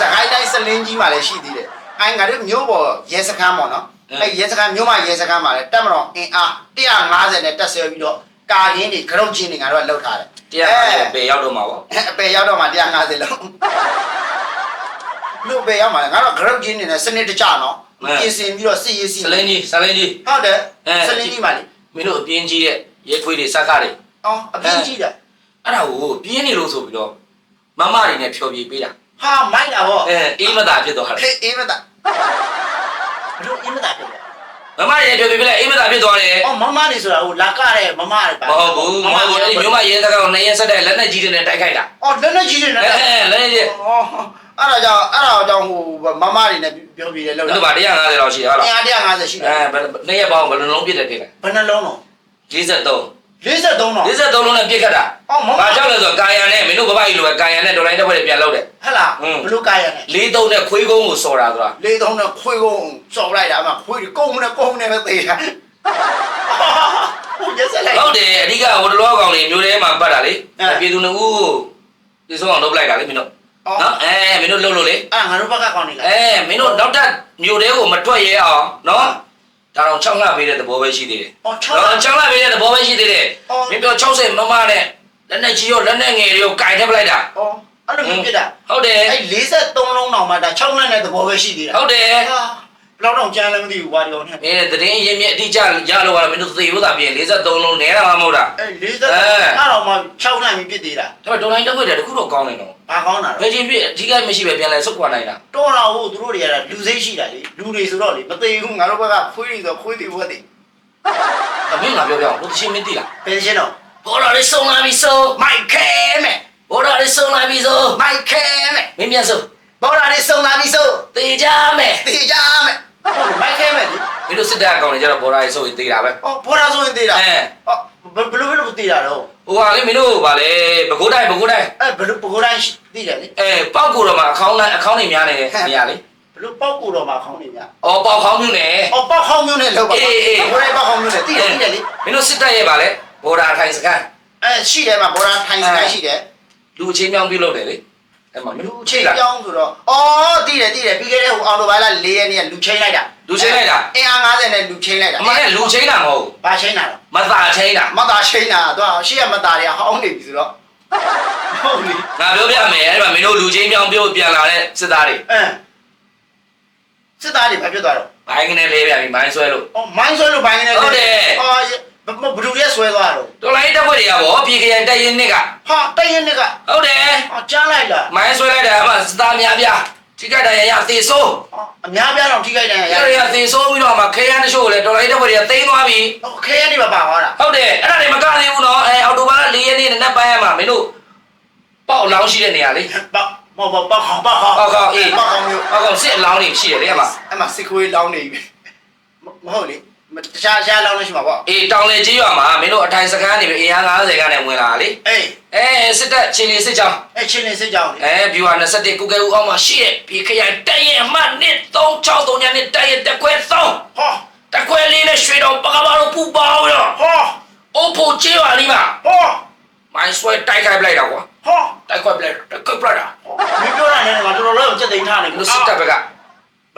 စကိုင်းတိုင်းစလင်းကြီးမှာလည်းရှိသေးတယ်အိုင်ငါတို့မျိုးပေါ်ရဲစခန်းပေါ့နော်အဲ့ရဲစခန်းမျိုးမရဲစခန်းမှာလည်းတက်မတော်အင်အား150နဲ့တက်ဆွဲပြီးတော့ ကာကင်းတွေဂရုတ်ချင်းတွေငါတို့ကလောက်ထားတယ်တရားပဲရောက်တော့မှာပေါ့အပေရောက်တော့မှ150လုံးလို့ပေရောက်မှလည်းငါတို့ဂရုတ်ချင်းတွေနဲ့စနစ်တကျနော်ပြင်ဆင်ပြီးတော့စစ်ရေးစီစလင်းကြီးစလင်းကြီးဟုတ်တယ်စလင်းကြီးပါလေမင်းတို့အပြင်းကြီးရဲ့ရဲခွေးတွေစက်ကားတွေအော်အပြင်းကြီးတယ်အဲ့ဒါကိုပြင်းနေလို့ဆိုပြီးတော့မမတွေနဲ့ဖြောပြပေးတာဟာမိုက်တာဗောအဲအေးမသာဖြစ်သွားတယ်ဟေးအေးမတာဘလို့အေးမတာဖြစ်တယ် မမတွေနဲ့ဖြောပြပေးလိုက်အေးမသာဖြစ်သွားတယ်အော်မမတွေဆိုတာဟိုလာကတဲ့မမတွေပါမဟုတ်ဘူးမဟုတ်ဘူးအဲ့ဒီမြို့မရဲစကားကိုနေရဲဆက်တဲ့လက်နဲ့ကြီးတွေနဲ့တိုက်ခိုက်တာအော်လက်လက်ကြီးတွေနဲ့အဲလက်နဲ့ကြီးအော်အဲ့ဒါကြောင့်အဲ့ဒါကြောင့်ဟိုမမတွေနဲ့ပြောပြတယ်လို့ဘယ်လိုပါ150လောက်ရှိရဟုတ်လား150ရှိတယ်အဲနေရပေါင်းဘယ်လိုလုံးပြစ်တယ်ဖြစ်လဲဘယ်နှလုံးတော့53 53တော့53လုံးနဲ့ပြစ်ခတ်တာအော်မမဘာကြောင့်လဲဆိုတော့ကာယံနဲ့မင်းတို့ဘဘကြီးလိုပဲကာယံနဲ့ဒေါ်လာတက်ဖွဲ့ပြန်လောက်တယ်ဟဲ့လားဟွန်းဘလို့ကာရနဲ့လေးသုံးနဲ့ခွေးကုန်းကိုစော်တာဆိုတာလေးသုံးနဲ့ခွေးကုန်းစော်လိုက်တာမှခွေးကုန်းနဲ့ကုန်းနဲ့ပဲသေးတာဟုတ်ရက်စလိုက် ဟုတ်တယ်အဓိကဟိုတလောကောင်တွေမျိုးထဲမှာပတ်တာလေအဲ ပြည်သူနှစ်ဦးကိုပြေဆုံးအောင်လုပ်လိုက်တာလေမင်းတို့အော်နော်အဲမင်းတို့လှုပ်လို့လေအဲ့ငါတို့ဘက်ကကောင်းနေလား အဲမင်းတို့နောက်ထပ်မျိုးထဲကိုမထွက်ရဲအောင်နော် ဒါတော့6လပေးတဲ့သဘောပဲရှိသေးတယ်အော်တော့6 6လပေးတဲ့သဘောပဲရှိသေးတယ်အော်မင်းပြော60မမနဲ့လက်နဲ့ကြီးရောလက်နဲ့ငယ်ရောကင်ထည့်ပလိုက်တာအော်အဲ့လိုမျိုးဖြစ်တာဟုတ်တယ်အဲ့43လုံးတောင်မှဒါ6လက်နဲ့သဘောပဲရှိသေးတာဟုတ်တယ်ဟာ ဘယ်တော့တော့ကြမ်းလည်းမသိဘူးဘာဒီကောင်နဲ့မင်းတဲ့သတင်းရင်းမြစ်အတိအကျရလို့ကတော့မင်းတို့သေဖို့သာပြင်53လုံးနဲတာမှမဟုတ်တာအဲ့40အဲ့တော့မှ6လက်ပြီးဖြစ်သေးတာဒါပေမဲ့ဒေါ်လာတက်ခွေတယ်တခုတော့ကောင်းနေတော့ဘာကောင်းတာဘလဲယ်ချင်းပြအဓိကမရှိပဲပြန်လဲဆုတ်ခွာနိုင်တာတော်တော်ဟုတ်သူတို့တွေကလူစိတ်ရှိတာလေလူတွေဆိုတော့လေမသေးဘူးငါတို့ဘက်ကခွေးတွေဆိုခွေးတွေဘက်တွေအမင်းငါပြောပြအောင်လို့ချင်းမင်းသိလားဘယ်ရှင်းတော့ဘော်တော်လေးစုံလာပြီစုံမိုက်ခဲမဲ့ဘော်တော်လေးစုံလာပြီစုံမိုက်ခဲမဲ့မင်းပြန်စုံဘောလာလေးစုံလာပြီဆိုသေကြမယ်တေးကြမဲ့ဟုတ် မိုက်ခဲမဲ့လေမင်းတို့စစ်တပ်အကောင်တွေကျတော့ဘော်တော်လေးစုံရင်သေတာပဲဟောဘောလာဆိုရင်တေးတာအဲဟောဘယ်လိုဘယ်လိုတေးတာတော့ဟိုဟာလေမင်းတို့ဗာလေဘကိုးတိုင်းဘကိုးတိုင်းအဲ့ဘယ်လိုပကိုတိုင်းတေးတယ်လေအဲပောက်ကိုတော့မှအခေါင်းလိုက်အခေါင်းတွေများနေတယ်နေရလေဘယ်လိုပေါက်ကိုတော့မှခေါင်းနေ냐အော်ပေါက်ခေါင်းမျိုးနဲ့ အော်ပေါက်ခေါင်းမျိုးနဲ့လောက်ပါအေးအေးဘောလာပေါက်ခေါင်းမျိုးနဲ့တေးတယ်တေးတယ်လေမင်းတို့စစ်တပ်ရဲ့ဗာလေဘော်ဒါထိုင်စကန်အဲရှိတယ်မှာဘောလာထိုင်စကန်ရှိတယ်လူချင်းမြောင်းပြုတ်လုပ်တယ်လေ အဲ့မှာမင်းလူတို့ချိချိန်တ်လားကြောင်းဆိုတော့အော်တည်တယ်တည်တယ်ပြီးခဲ့တဲ့ဟိုအော်တိုဘိုင်လာ၄ရက်နေ့ကလူချင်းလိုက်တာလူချင်းလိုက်တာအင်အား90နဲ့လူချင်းလိုက်တာအမှန်နဲ့လူချင်းတာမဟုတ်ဘာချင်းတာလဲမသာချင်းတာမသားချင်းတာတော့ရှေ့ကမသားတွေကဟောင်းနေပြီဆိုတော့ဟုတ်လေငါပြောပြမယ်အဲ့မှာမင်းတို့လူချင်းမြောင်းပြုတ်ပြန်လာတဲ့စစ်သားတွေအင်းစစ်သားတွေဘာဖြစ်သွားတော့ဘိုင်းကနေလဲပြန်ပြီးမိုင်းဆွဲလို့အော်မိုင်းဆွဲလို့ဘိုင်းနေဟုတ်တယ်အော် ဘဘလူရဲ့ဆွဲသွားတော့တော်လိုင်းတက်ဖွဲ့တွေကဗောပြည်ခရိုင်တက်ရင်နှစ်ကဟာတိုက်ရင်ကဟုတ်တယ်အော်ကြားလိုက်လားမိုင်းဆွဲလိုက်တာအမှစသားများပြထိခိုက်တာရရသေဆိုးအော်အများပြားတော့ထိခိုက်တယ်ရရရရသေဆိုးပြီးတော့မှခရမ်းတစ်ချို့ကိုလည်းတော်လိုင်းတက်ဖွဲ့တွေကသိမ်းသွားပြီဟိုခဲရနေပါပါသွားတာဟုတ်တယ်အဲ့ဒါတွေမကသေးဘူးနော်အဲအော်တိုဘား၄ရက်နေ့နဲ့နက်ပိုင်းရမှာမင်းတို့ပေါက်အလောင်းရှိတဲ့နေရာလေပေါ့မဟုတ်ပေါ့ပေါ့ခေါင်ပေါ့ခေါင်ပေါက်ကောင်အေးပေါက်ကောင်မျိုးပေါက်ကောင်စစ်အလောင်းတွေရှိတယ်လေအမအဲ့မှာစစ်ခွေးလောင်းနေပြီမဟုတ်လေ တခြားတခြားလောင်းလို့ရှိမှာပေါ့အေးတောင်လေကြီးရွာမှာမင်းတို့အထိုင်စခန်းနေပြီအင်အား90ခန်းနဲ့ဝင်လာတာလေအေးအဲစစ်တပ်ချင်းလေးစစ်ကြောင်းအဲ့ချင်းနေစစ်ကြောင်းလေအဲဘီဝါ21ကုကဲဦးအောင်မှာရှိရဲ့ပြီးခရိုင်တက်ရင်အမှတ်136ညနဲ့တက်ရင်တက်ခွဲ3ဟောတက်ခွဲလေးနဲ့ရွှေတော်ပကမာတို့ပူပေါင်းရောဟောအိုဖိုချေးပါလိမ့်မဟောမိုင်းဆွဲတိုက်ခိုက်ပလိုက်တာကွာဟောတိုက်ခိုက်ပလိုက်တိုက်ခိုက်ပလိုက်တာမင်းပြောတာနဲ့ငါတော်တော်လေးစက်သိမ်းထားနေဘလို့စစ်တပ်ဘက်က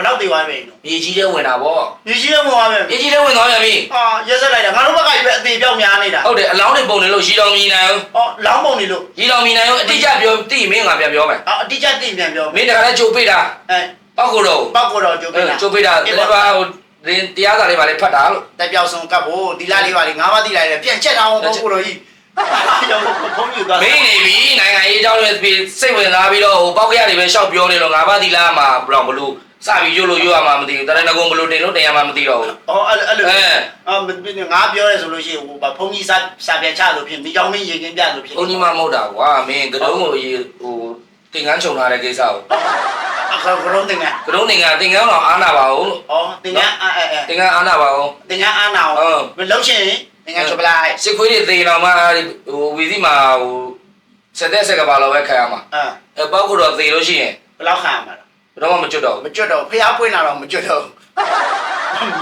ဘယ်တော့တည်သွားပြီနော်မြေကြီးထဲဝင်တာဗောညီကြီးလည်းမသွားပဲမြေကြီးထဲဝင်သွားပြန်ပြီဟာရက်ဆက်လိုက်တာငါတို့ဘက်ကကြီးပဲအသေးပြောက်များနေတာဟုတ်တယ်အလောင်းတွေပုံနေလို့ရီတော်မြည်နိုင်အောင်ဟောလောင်းပုံနေလို့ရီတော်မြည်နိုင်အောင်အတိအကျပြောတိမင်းငါပြန်ပြောမယ်အတိကျသိပြန်ပြောမင်းတခါလဲကြိုပိတ်တာအဲပောက်ကိုတော့ပောက်ကိုတော့ကြိုးပေးတာကြိုပိတ်တာလည်းပါဟိုရင်တရားစာလေးပါလေဖတ်တာလို့တက်ပြောက်ဆုံးကပ်ဖို့ဒီလားလေးပါလေငါးပါးဒီလားလေးပြန်ချက်ထားအောင်ပောက်ကိုတော့ကြီးရောဖုန်းယူသွားမင်းနေပြီနိုင်ငံရေးအကြောင်းတွေပြီးစိတ်ဝင်စားပြီးတော့ဟိုပောက်ကြရတယ်ပဲရှောက်ပြောနေလို့ငါဘာသီလားမှာဘလောင်ဘလို့ စပြီးရွတ်လို့ရွတ်ရမှာမသိဘူးတရဏဂုံဘလို့တင်လို့တင်ရမှာမသိတော့ဘူးဟောအဲ့အဲ့လိုအဲအာငါပြောရဲဆိုလို့ရှိရင်ဟိုဖုန်းကြီးစာစာပြန်ချလို့ဖြစ်မိကြောင်းမင်းရေကင်းပြလို့ဖြစ်ဘုန်းကြီးမမဟုတ်တာကွာမင်းကတုံးကိုရေဟိုတင်ကန်းခြုံထားတဲ့ကိစ္စကိုအခါကရုံးတင်ငါကတုံးတင်ကန်းတင်ကန်းတော့အာနာပါအောင်လို့ဩတင်ငါအဲအဲတင်ကန်းအာနာပါအောင်တင်ငါအားနာအောင်မလုံးရှင်တင်ငါချပလိုက်စစ်ခွေးတွေသေတော့မှဟိုဝီစီမှာဟိုစက်တဲ့ဆက်ကဘာလို့ပဲခံရမှာအဲအဲပောက်ကိုတော့သေလို့ရှိရင်ဘယ်လောက်ခံရမှာလဲ ဘယ်တော့မှမကျွတ်တော့မကျွတ်တော့ဖျားပွင့်လာတော့မကျွတ်တော့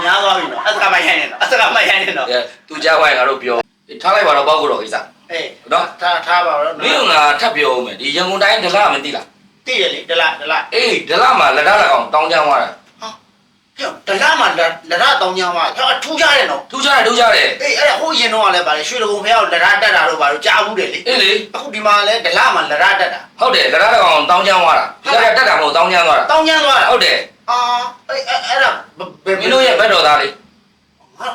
များသွားပြီနော်အစကမရိုင်းနေတော့အစကမရိုင်းနေတော့ဘူးအဲသူကြားဝိုင်းငါတို့ပြောထားလိုက်ပါတော့ပောက်ကိုတော့ကိစ္စအေးနော်ထားထားပါတော့မင်းကငါထပ်ပြောဦးမယ်ဒီရန်ကုန်တိုင်းဒလမသိလားတည့်ရလေဒလားဒလားအေးဒလမှာလက်ထားလက်ကောင်တောင်းချမ်းသွားတာ ဒဟဲ့ဒလမှာလရတောင်းကြမှာဟဲ့ထူးကြတယ်နော်ထူးခြားတယ်ထူးခြားတယ်အေးအဲ့ဒါဟိုရင်တော့ကလည်းဗါလေရွှေတကုံဖះကိုလရတက်တာတော့ဗါလို့ကြားဘူးတယ်လေအေးလေအခုဒီမှာလည်းဒလမှာလရတက်တာဟုတ်တယ်လရတကောင်တောင်းချမ်းသွားတာလရတက်တာမဟုတ်တောင်းချမ်းသွားတာတောင်းကြမ်းသွားတာဟုတ်တယ်အာအေးအဲ့အဲ့ဒါဘယ်မင်းတို့ရဲ့ဘက်တော်သားလေ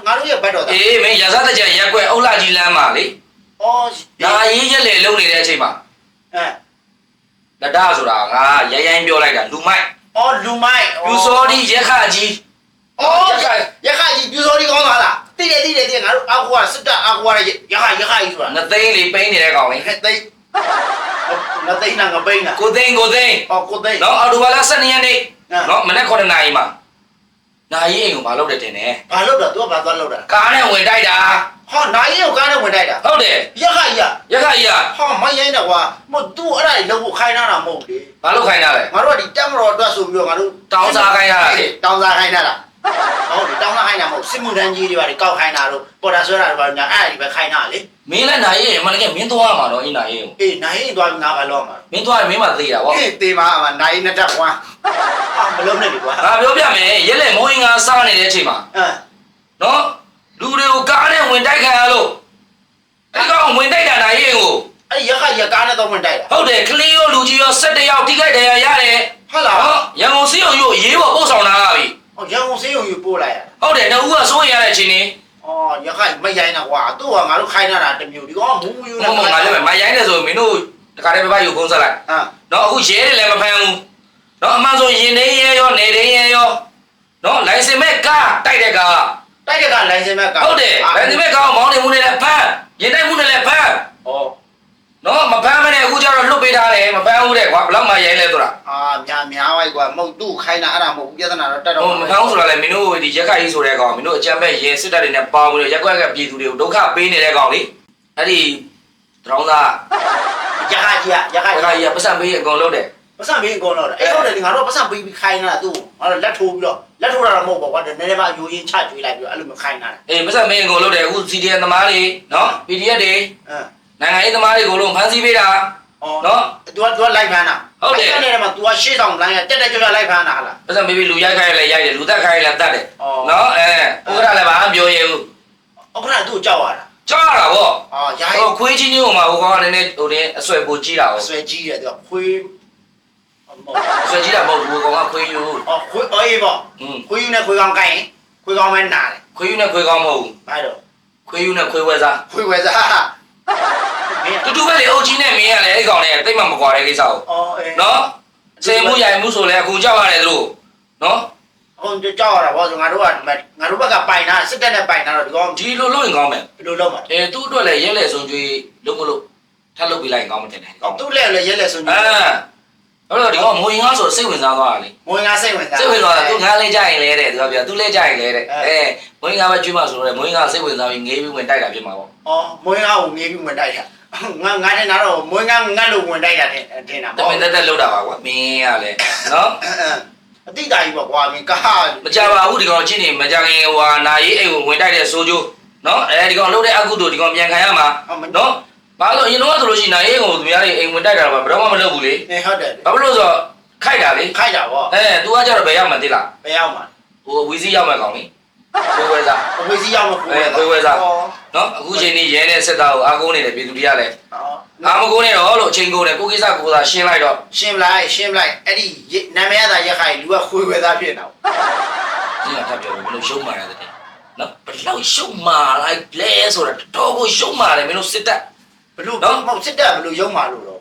ငါတို့ရဲ့ဘတ်တော်တာအေးမင်းရစားတဲ့ကြရက်ကွက်အုတ်လာကြီးလမ်းမှာလေအော်ဒါရေးရက်လေလုံနေတဲ့အချိန်မှာအဲလဒဆိုတာငါရိုင်းရိုင်းပြောလိုက်တာလူမိုက် အော်လူမိုက်လူစောဒီရက်ခကြီးအော်ရခကြီးပြူစောဒီကောင်းသွားလားတိတယ်တိတယ်တိတယ်ငါတို့အာကွာစစ်တပ်အာကွာရရခရခကြီးဆိုတာငသိန်းလေးပိန်းနေတဲ့ကောင်လေဟဲ့သိငါသိနာငပိန်းနာကိုသိန်းကိုသိန်းအော်ကိုသိနော်အော်တိုဘာလ12ရက်နေ့နော်နော်မနေ့9နာရီမှာနာရီအိမ်ကိုမလုပ်တယ်တင်တယ်ဘာလို့တော့ तू ကဘာသွားလို့တာကားနဲ့ဝင်တိုက်တာ ဟာနိုင်ရုပ်ကားနဲ့ဝင်တိုက်တာဟုတ်တယ်ရခကြီးရက်ခကြီးကဟာမရိုင်းတော့ကွာမသူ့အဲ့ဒါကြီးလုံးဖို့ခိုင်းထားတာမဟုတ်လေဘာလို့ခိုင်းတာလဲငါတို့ကဒီတက်မတော်အတွက်ဆိုပြီးတော့ငါတို့တောင်းစားခိုင်းတာလားတောင်းစားခိုင်းတာလားဟုတ်တယ်တောင်းစားခိုင်းတာမဟုတ်စစ်မှုထမ်းကြီးတွေပါလေကောက်ခိုင်းတာတို့ပေါ်တာဆွဲတာတွေပါညာအဲ့ဒါကြီးပဲခိုင်းတာလေမင်းလည်းနာရီအိမ်မနေ့ကမင်းသွားမှာတော့အင်းနာရီအိမ်ကိုအေးနိုင်ရင်သွားပြီးငါဘာလို့မှာမင်းသွားရင်မင်းမသေးတာဗောအေးတေးမှာအမနိုင်နဲ့တက်ကွာအာမလုံးနဲ့ဒီကွာငါပြောပြမယ်ရက်လက်မိုးရင်ငါစားနေတဲ့အချိန်မှာအမ်နော် လူတွေကိုကားနဲ့ဝင်တိုက်ခံရလို့အဲ့ကောင်ဝင်တိုက်တာနာရီအိမ်ကိုအဲ့ရခကြီးကားနဲ့တော့ဝင်တိုက်တာဟုတ်တယ်ကလေးရောလူကြီးရော17ယောက်ထိခိုက်ဒဏ်ရာရတယ်ဟုတ်လားနော်ရန်ကုန်စီးအောင်ရို့ရေးပေါ်ပို့ဆောင်လာပြီဟောရန်ကုန်စေးရုံယူပို့လိုက်ရဟုတ်တယ်နှစ်ဦးကစိုးရိမ်ရတဲ့အချိန်နေအော်ရခကြီးမရိုင်းတာကွာသူ့ကငါတို့ခိုင်းတာတမျိုးဒီကောင်မူးမူးယူမဟုတ်မငါလည်းမရိုင်းနေဆိုမင်းတို့တခါတည်းပဲပါယူဖုံးဆက်လိုက်အမ်နော်အခုရဲတွေလည်းမဖမ်းဘူးနော်အမှန်ဆိုရင်နေရဲရောနေနေရဲရောနော်လိုင်စင်မဲ့ကားတိုက်တဲ့ကား တိုက်တဲ့ကလိုင်စင်မဲ့ကဟုတ်တယ်လိုင်စင်မဲ့ကားကိုမောင်းနေမှုနဲ့လည်းဖမ်းရင်တိုက်မှုနဲ့လည်းဖမ်းဩနော်မဖမ်းမနဲ့အခုကျတော့လွတ်ပေးထားတယ်မဖမ်းဘူးတဲ့ကွာဘလောက်မှရိုင်းလဲဆိုတာအာများများဝိုက်ကွာမဟုတ်သူ့ခိုင်းတာအဲ့ဒါမဟုတ်ဘူးပြဿနာတော့တက်တော့ဟိုမဖမ်းဘူးဆိုတာလည်းမင်းတို့ဒီရက်ခကြီးဆိုတဲ့ကောင်မင်းတို့အကြမ်းဖက်ရဲစစ်တပ်တွေနဲ့ပေါင်းပြီးတော့ရက်ကွက်ကပြည်သူတွေကိုဒုက္ခပေးနေတဲ့ကောင်လေအဲ့ဒီတရောင်းသားရခကြီးရခရက်ခကြီးကြီးကပတ်စံပေးအကုန်လုပ်တယ် ပတ်စံပေးအကုန်တော့အဲ့ဟုတ်တယ်ငါတို့ပတ်စံပေးပြီးခိုင်းတာသူ့ငါတို့လက်ထိုးပြီးတော့လက်ထိုးတာတော့မဟုတ်ပါကွာနည်းနည်းမှယူရင်းချကျွေးလိုက်ပြီးတော့အဲ့လိုမျိုးခိုင်းတာအေးပတ်စံပေးအကုန်လုပ်တယ်အခု CDN သမားတွေနော် PDF တွေအမ်နိုင်ငံရေးသမားတွေကိုလုံးဖမ်းဆီးပေးတာအော်နော်သူကသူကလိုက်ဖမ်းတာအဲ့နဲ့မှာ तू ကရှေ့ဆောင်လိုင်းကတက်တက်ကြွကြွလိုက်ဖမ်းတာဟာလားပတ်စံပေးပြီးလူရိုက်ခိုင်းလဲရိုက်တယ်လူတက်ခိုင်းလဲတက်တယ်အော်နော်အဲဥက္ကဋ္ဌလည်းဘာမှပြောရဘူးအခုနကသူ့ကြောက်ရတာကြောက်ရတာဗောအော်ရိုဟိုင်းခွေးချင်းချင်းဟိုမှာဟိုကောင်ကလည်းနည်းဟိုတင်းအဆွဲပိုကြီးတာဗောဆွဲကြီးတယ်သူကခွေးအမောအ ဆွဲကြီးတာမဟုတ်ဘူးဟိုကောင်ကခွေးယူအော်ခွေးအေးပေါ့อืมခွေးယူနဲ့ခွေးကောင်းကိုင်းခွေးကောင်းမဲနာတယ်ခွေးယူနဲ့ခွေးကောင်းမဟုတ်ဘူးဘာတော့ခွေးယူနဲ့ခွေးဝဲစားခွေးဝဲစားမင်းတူတူပဲလေအုတ်ကြီးနဲ့မင်းရလေအဲ့ကောင်နဲ့တိတ်မှမကွာတဲ့ကိစ္စကိုအော်အေးနော်စေမှုရိုင်မှုဆိုလဲအခုကြောက်ရတယ်သူတို့နော်အခုကြောက်ရတာဘောဆိုငါတို့ကငါတို့ဘက်ကပိုင်တာစစ်တပ်နဲ့ပိုင်တာတော့ဒီကောင်ဒီလိုလုပ်ရင်ကောင်းမယ်ဘယ်လိုလုပ်မှာအဲသူ့အတွက်လည်းရဲလေဆုံးကျွေးလုံးမလို့ထပ်လုပ်ပြလိုက်ရင်ကောင်းမှတင်တယ်ကောင်းသူ့လက်လည်းရဲလက်ဆုံးအဲ အဲ့တော့ဒီကောင်မိုးရင်ကားဆိုစိတ်ဝင်စားသွားတာလေမွေးငါစိတ်ဝင်စားစိတ်ဝင်သွားတာသူငားလေးကြရင်လဲတဲ့သူကပြောသူလဲကြရင်လဲတဲ့အဲမိုးရင်ကားပဲကျွေးမှဆိုတော့မိုးရင်ကားစိတ်ဝင်စားပြီးငေးပြီးဝင်တိုက်တာဖြစ်မှာပေါ့အော်မွေးငါကိုငေးပြီးဝင်တိုက်တာငါငါနဲ့နားတော့မွေးငါငတ်လို့ဝင်တိုက်တာတင်တင်တာတမင်တက်တက်လောက်တာပါကွာမင်းကလည်းနော်အတိတာကြီးပေါ့ကွာမင်းကားမကြပါဘူးဒီကောင်ချင်းနေမကြခင်ဟိုဟာနာရေးအိမ်ကိုဝင်တိုက်တဲ့ဆိုးကျိုးနော်အဲဒီကောင်လှုပ်တဲ့အကုသို့ဒီကောင်ပြန်ခံရမှာနော် ဘာလို့အရင်တော့ဆိုလို့ရှိရင်နာရေးအိမ်ကိုသူများတွေအိမ်ဝင်တိုက်တာတော့ဘယ်တော့မှမလုပ်ဘူးလေနေဟုတ်တယ်ဘာဖြစ်လို့ဆိုတော့ခိုက်တာလေခိုက်တာဗောအဲ तू ကကြတော့ဘယ်ရောက်မှသိလားဘယ်ရောက်မှာဟိုဝီစီရောက်မှကောင်လေခွေးဝဲစားအဝေးစီရောက်မှာနော်အခုချိန်นี้ရဲနဲ့စစ်သားကိုအားကိုးနေတယ်ပြည်သူတွေကလည်းအော်အားမကိုးနဲ့တော့လို့အချိန်ကိုးနေကိုကိစ္စကိုသာရှင်းလိုက်တော့ရှင်းလိုက်ရှင်းလိုက်အဲ့ဒီနာမည်ရတာရက်ခိုင်လူကခွေးဝဲသားဖြစ်နေတာဒီကထပ်ပြောဘယ်လိုရှုံးမာရတဲ့နော်ဘယ်လောက်ရှုံးမာလိုက်လဲဆိုတော့တော်ကိုရှုံးမာတယ်မင်းတို့စစ်တပ် ဘလို့မဟုတ်စစ်တပ်ဘလို့ရုံမာလို့တော့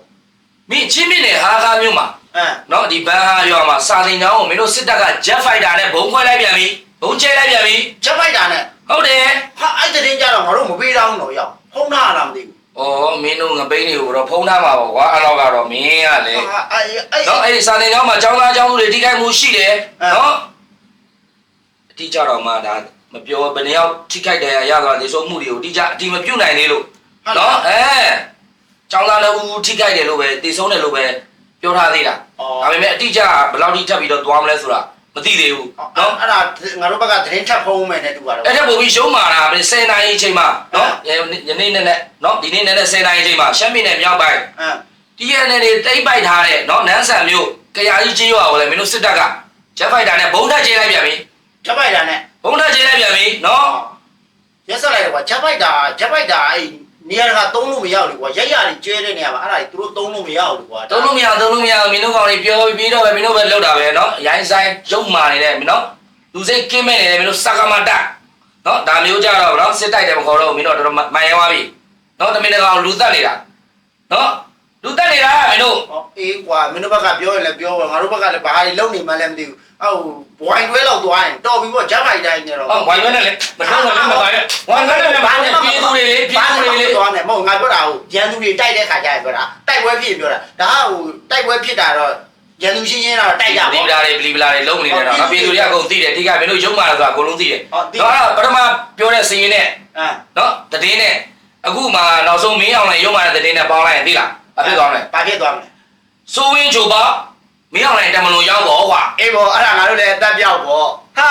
မင်းချင်းမြင့်နဲ့ဟာခါမျိုးမှာအမ်နော်ဒီဘန်ဟာရွာမှာစာတင်ကျောင်းကိုမင်းတို့စစ်တပ်က jet fighter နဲ့ဘုံခွဲလိုက်ပြန်ပြီဘုံကျဲလိုက်ပြန်ပြီချက်ပိုက်တာနဲ့ဟုတ်တယ်ဟာအဲ့တဲ့တင်းကြတော့ငါတို့မပေးတော့ဘူးတော့ရောက်ဖုံးထားလားမသိဘူးဩမင်းတို့ငပိန်းတွေကိုတော့ဖုံးထားမှာပေါ့ကွာအဲ့တော့ကတော့မင်းကလည်းဟာအဲ့အဲ့ နော်အဲ့ဒီစာတင်ကျောင်းမှာကျောင်းသားကျောင်းသူတွေထိခိုက်မှုရှိတယ်နော်အတိအကျတော့မှဒါမပြောဘယ်နှယောက်ထိခိုက်တယ်ရသွားလေဆုံးမှုတွေကိုအတိအကျအတိမပြုတ်နိုင်သေးလို့ ဟုတ်နော်လားအဲကျောင်းသားလည်းဦးထိခိုက်တယ်လို့ပဲတည်ဆုံးတယ်လို့ပဲပြောထားသေးတာအော်ဒါပေမဲ့အတိအကျဘယ်လောက်ထိထပ်ပြီးတော့သွားမလဲဆိုတာမသိသေးဘူးနော်နော်အဲ့ဒါငါတို့ဘက်ကသတင်းထပ်ဖုံးမယ်နဲ့တူပါတယ်အဲ့ထက်ပိုပြီးရှုံးမာတာပဲ10နာရီအချိန်မှာနော်ယနေ့နေ့နဲ့နော်ဒီနေ့နဲ့10နာရီအချိန်မှာရှမ်းပြည်နယ်မြောက်ပိုင်းအမ်ဒီရနေတွေတိမ့်ပိုက်ထားတဲ့နော်နန်းဆန်မျိုးကြရာကြီးကြီးရွာကိုလည်းမင်းတို့စစ်တပ်ကဂျက်ဖိုက်တာနဲ့ဘုံထက်ကျဲလိုက်ပြန်ပြီချက်ပိုက်တာနဲ့ဘုံထချင်းလိုက်ပြန်ပြီနော်ရက်ဆက်လိုက်တယ်ကွာချက်ပိုက်တာချက်ပိုက်တာအဲ့ နေရာကသုံးလို့မရဘူးကွာရက်ရတွေကျဲတဲ့နေရာမှာအဲ့ဒါတွေသူတို့သုံးလို့မရဘူးကွာသုံးလို့မရသုံးလို့မရမင်းတို့ကောင်တွေပြောပြီးတော့ပဲမင်းတို့ပဲလောက်တာပဲနော်ရိုင်းဆိုင်ရုပ်မာနေတဲ့မင်းနော်လူစိတ်ကင်းမဲ့နေတယ်မင်းတို့စကားမတက်နော်ဒါမျိုးကြတော့နော်စစ်တိုက်တယ်မခေါ်တော့မင်းတို့တော်တော်မိုင်ရဲသွားပြီနော်တမင်တကောင်လူတက်နေတာနော်လူတက်နေတာမင်းတို့ဟောအေးကွာမင်းတို့ဘက်ကပြောရင်လည်းပြောပါငါတို့ဘက်ကလည်းဘာတွေလုံနေမှလည်းမသိဘူး အော်ဘွိုင်းတွဲလောက်သွားရင်တော်ပြီပေါ့ချက်ပိုက်တိုင်းနေတော့ဟောဝိုင်ဝဲနဲ့လေမထုံးလည်းမပါနဲ့ဝိုင်ဝဲနဲ့လည်းမပါနဲ့ပြည်သူတွေလေပြည်သူတွေလေသွားနေမဟုတ်ငါပြောတာဟိုရန်သူတွေတိုက်တဲ့ခါကျရင်ပြောတာတိုက်ပွဲဖြစ်ပြောတာဒါကဟိုတိုက်ပွဲဖြစ်တာတော့ရန်သူရှင်းရှင်းတော့တိုက်ကြဒီပေါ့ပလာတွေပလီပလာတွေလုံးနေတယ်နော်ပြည်သူတွေကအကုန်သိတယ်အဓိကမင်းတို့ရုပ်မာလာဆိုတာအကုန်လုံးသိတယ်ဟောဒီတော့ပထမပြောတဲ့စီးရင်နဲ့အာနော်တည်င်းနဲ့အခုမှနောက်ဆုံးမင်းအောင်လည်းရုံမာတဲ့တည်င်းနဲ့ပေါင်းလိုက်ရင်သိလားအဖြစ်သွားမယ်ဘာဖြစ်သွားမလဲစိုးဝင်းချိုပါ မင်းအောင်လည်းတမလွန်ရောက်တော့ကွာအေးပေါ့အဲ့ဒါငါတို့လည်းအသက်ပြောက်ပေါ့ဟာ